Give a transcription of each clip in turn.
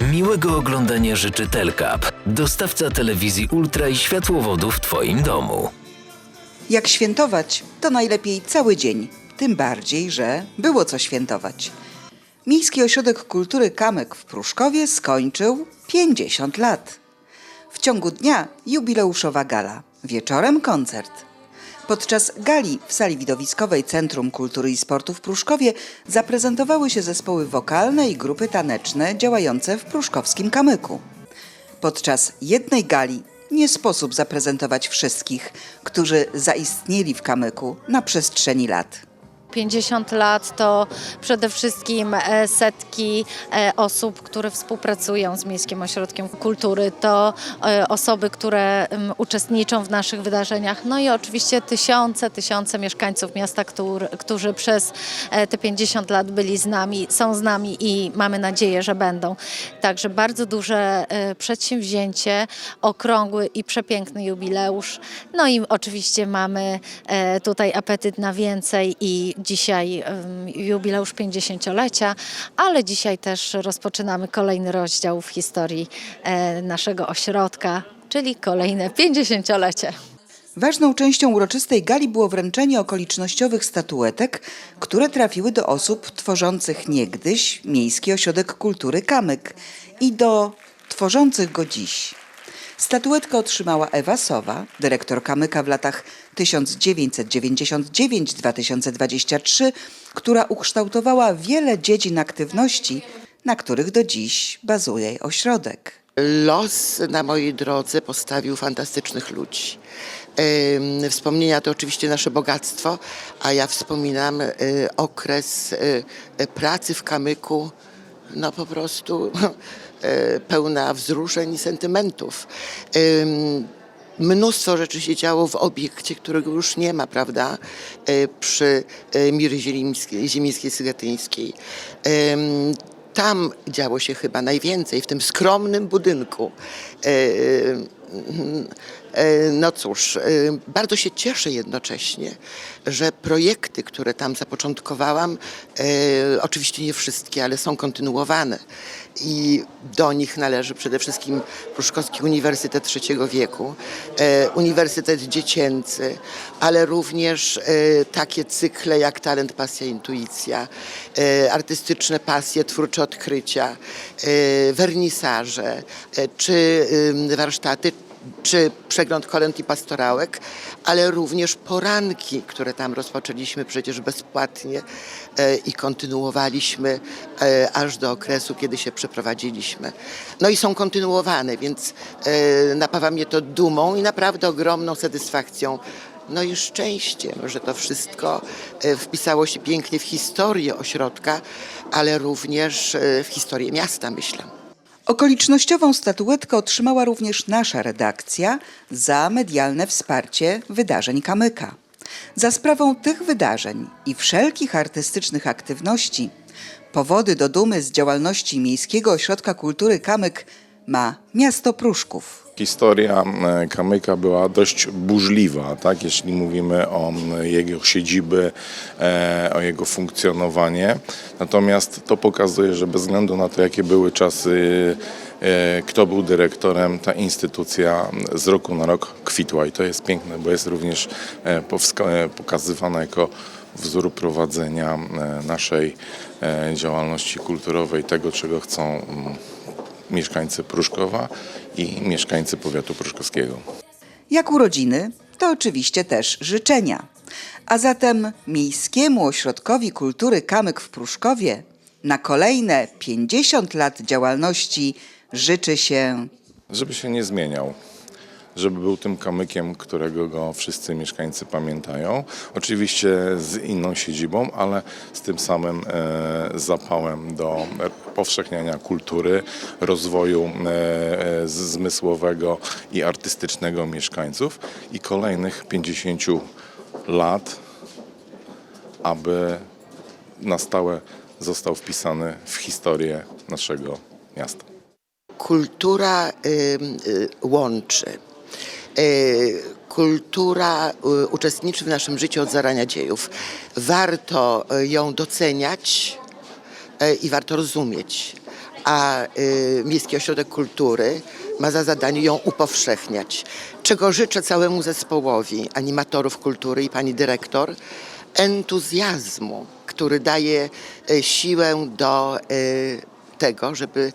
Miłego oglądania życzy Telkap, dostawca telewizji Ultra i światłowodów w Twoim domu. Jak świętować, to najlepiej cały dzień. Tym bardziej, że było co świętować. Miejski Ośrodek Kultury Kamyk w Pruszkowie skończył 50 lat. W ciągu dnia jubileuszowa gala, wieczorem koncert. Podczas gali w sali widowiskowej Centrum Kultury i Sportu w Pruszkowie zaprezentowały się zespoły wokalne i grupy taneczne działające w pruszkowskim kamyku. Podczas jednej gali nie sposób zaprezentować wszystkich, którzy zaistnieli w kamyku na przestrzeni lat. 50 lat to przede wszystkim e, setki e, osób, które współpracują z Miejskim Ośrodkiem Kultury, to e, osoby, które uczestniczą w naszych wydarzeniach, no i oczywiście tysiące, tysiące mieszkańców miasta, którzy, przez te 50 lat byli z nami, są z nami i mamy nadzieję, że będą. Także bardzo duże przedsięwzięcie, okrągły i przepiękny jubileusz. No i oczywiście mamy tutaj apetyt na więcej i dzisiaj jubileusz 50-lecia, ale dzisiaj też rozpoczynamy kolejny rozdział w historii e, naszego ośrodka, czyli kolejne 50-lecie. Ważną częścią uroczystej gali było wręczenie okolicznościowych statuetek, które trafiły do osób tworzących niegdyś Miejski Ośrodek Kultury Kamyk i do tworzących go dziś. Statuetkę otrzymała Ewa Sowa, dyrektor Kamyka w latach 1999-2023, która ukształtowała wiele dziedzin aktywności, na których do dziś bazuje ośrodek. Los na mojej drodze postawił fantastycznych ludzi. Wspomnienia to oczywiście nasze bogactwo, a ja wspominam y, okres y, y, pracy w kamyku, no po prostu y, pełna wzruszeń i sentymentów. Ym, Mnóstwo rzeczy się działo w obiekcie, którego już nie ma, prawda, y, przy y, Miry Zielińskiej- Ziemińskiej-Sygetyńskiej. Ym, Tam działo się chyba najwięcej, w tym skromnym budynku. E, No cóż, e, bardzo się cieszę jednocześnie, że projekty, które tam zapoczątkowałam, e, oczywiście nie wszystkie, ale są kontynuowane. I do nich należy przede wszystkim Pruszkowski Uniwersytet Trzeciego Wieku, Uniwersytet Dziecięcy, ale również takie cykle jak Talent, Pasja, Intuicja, artystyczne pasje, twórcze odkrycia, wernisaże, czy warsztaty czy przegląd kolęd i pastorałek, ale również poranki, które tam rozpoczęliśmy przecież bezpłatnie e, i kontynuowaliśmy e, aż do okresu, kiedy się przeprowadziliśmy. No i są kontynuowane, więc e, napawa mnie to dumą i naprawdę ogromną satysfakcją. No i szczęściem, że to wszystko wpisało się pięknie w historię ośrodka, ale również w historię miasta, myślę. Okolicznościową statuetkę otrzymała również nasza redakcja za medialne wsparcie wydarzeń Kamyka. Za sprawą tych wydarzeń i wszelkich artystycznych aktywności powody do dumy z działalności Miejskiego Ośrodka Kultury Kamyk ma miasto Pruszków. Historia e, Kamyka była dość burzliwa, tak? jeśli mówimy o jego siedziby, e, o jego funkcjonowanie. Natomiast to pokazuje, że bez względu na to, jakie były czasy, e, kto był dyrektorem, ta instytucja z roku na rok kwitła. I to jest piękne, bo jest również pokazywana jako wzór prowadzenia naszej działalności kulturowej, tego, czego chcą mieszkańcy Pruszkowa i mieszkańcy powiatu pruszkowskiego. Jak urodziny, to oczywiście też życzenia. A zatem Miejskiemu Ośrodkowi Kultury Kamyk w Pruszkowie na kolejne 50 lat działalności życzy się Żeby się nie zmieniał, żeby był tym kamykiem, którego go wszyscy mieszkańcy pamiętają. Oczywiście z inną siedzibą, ale z tym samym e, zapałem do powszechniania kultury, rozwoju e, e, zmysłowego i artystycznego mieszkańców i kolejnych 50 lat, aby na stałe został wpisany w historię naszego miasta. kultura y, łączy. Y, kultura y, uczestniczy w naszym życiu od zarania dziejów. Warto ją doceniać i warto rozumieć. a y, Miejski Ośrodek Kultury ma za zadanie ją upowszechniać. Czego życzę całemu zespołowi animatorów kultury i pani dyrektor, entuzjazmu, który daje y, siłę do y, tego, żeby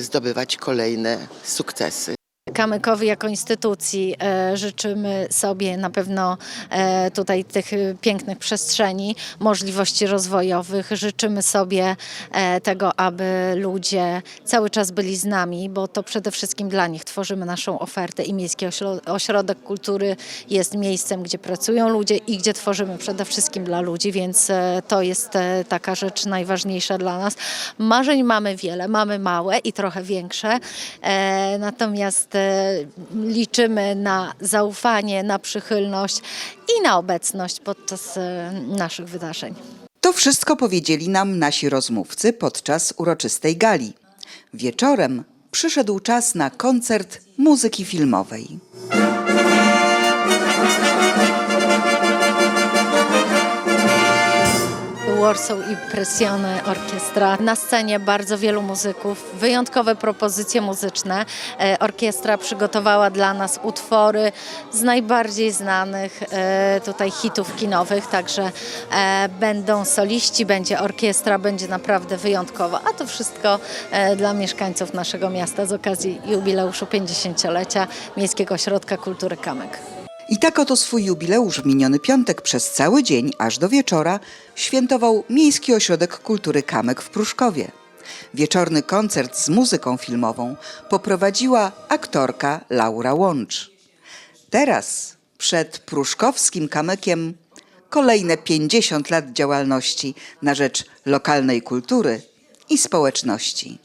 zdobywać kolejne sukcesy. Kamykowi jako instytucji e, życzymy sobie na pewno e, tutaj tych e, pięknych przestrzeni, możliwości rozwojowych. Życzymy sobie tego, aby ludzie cały czas byli z nami, bo to przede wszystkim dla nich tworzymy naszą ofertę i Miejski Ośro- Ośrodek Kultury jest miejscem, gdzie pracują ludzie i gdzie tworzymy przede wszystkim dla ludzi, więc to jest taka rzecz najważniejsza dla nas. Marzeń mamy wiele, mamy małe i trochę większe, natomiast liczymy na zaufanie, na przychylność i na obecność podczas e, naszych wydarzeń. To wszystko powiedzieli nam nasi rozmówcy podczas uroczystej gali. Wieczorem przyszedł czas na koncert muzyki filmowej. Warsaw i Pressione Orkiestra. Na scenie bardzo wielu muzyków, wyjątkowe propozycje muzyczne. E, Orkiestra przygotowała dla nas utwory z najbardziej znanych e, tutaj hitów kinowych, także e, będą soliści, będzie orkiestra, będzie naprawdę wyjątkowo. A to wszystko dla mieszkańców naszego miasta z okazji jubileuszu 50-lecia Miejskiego Ośrodka Kultury Kamek. I tak oto swój jubileusz w miniony piątek przez cały dzień, aż do wieczora, świętował Miejski Ośrodek Kultury Kamek w Pruszkowie. Wieczorny koncert z muzyką filmową poprowadziła aktorka Laura Łącz. Teraz przed pruszkowskim kamykiem kolejne 50 lat działalności na rzecz lokalnej kultury i społeczności.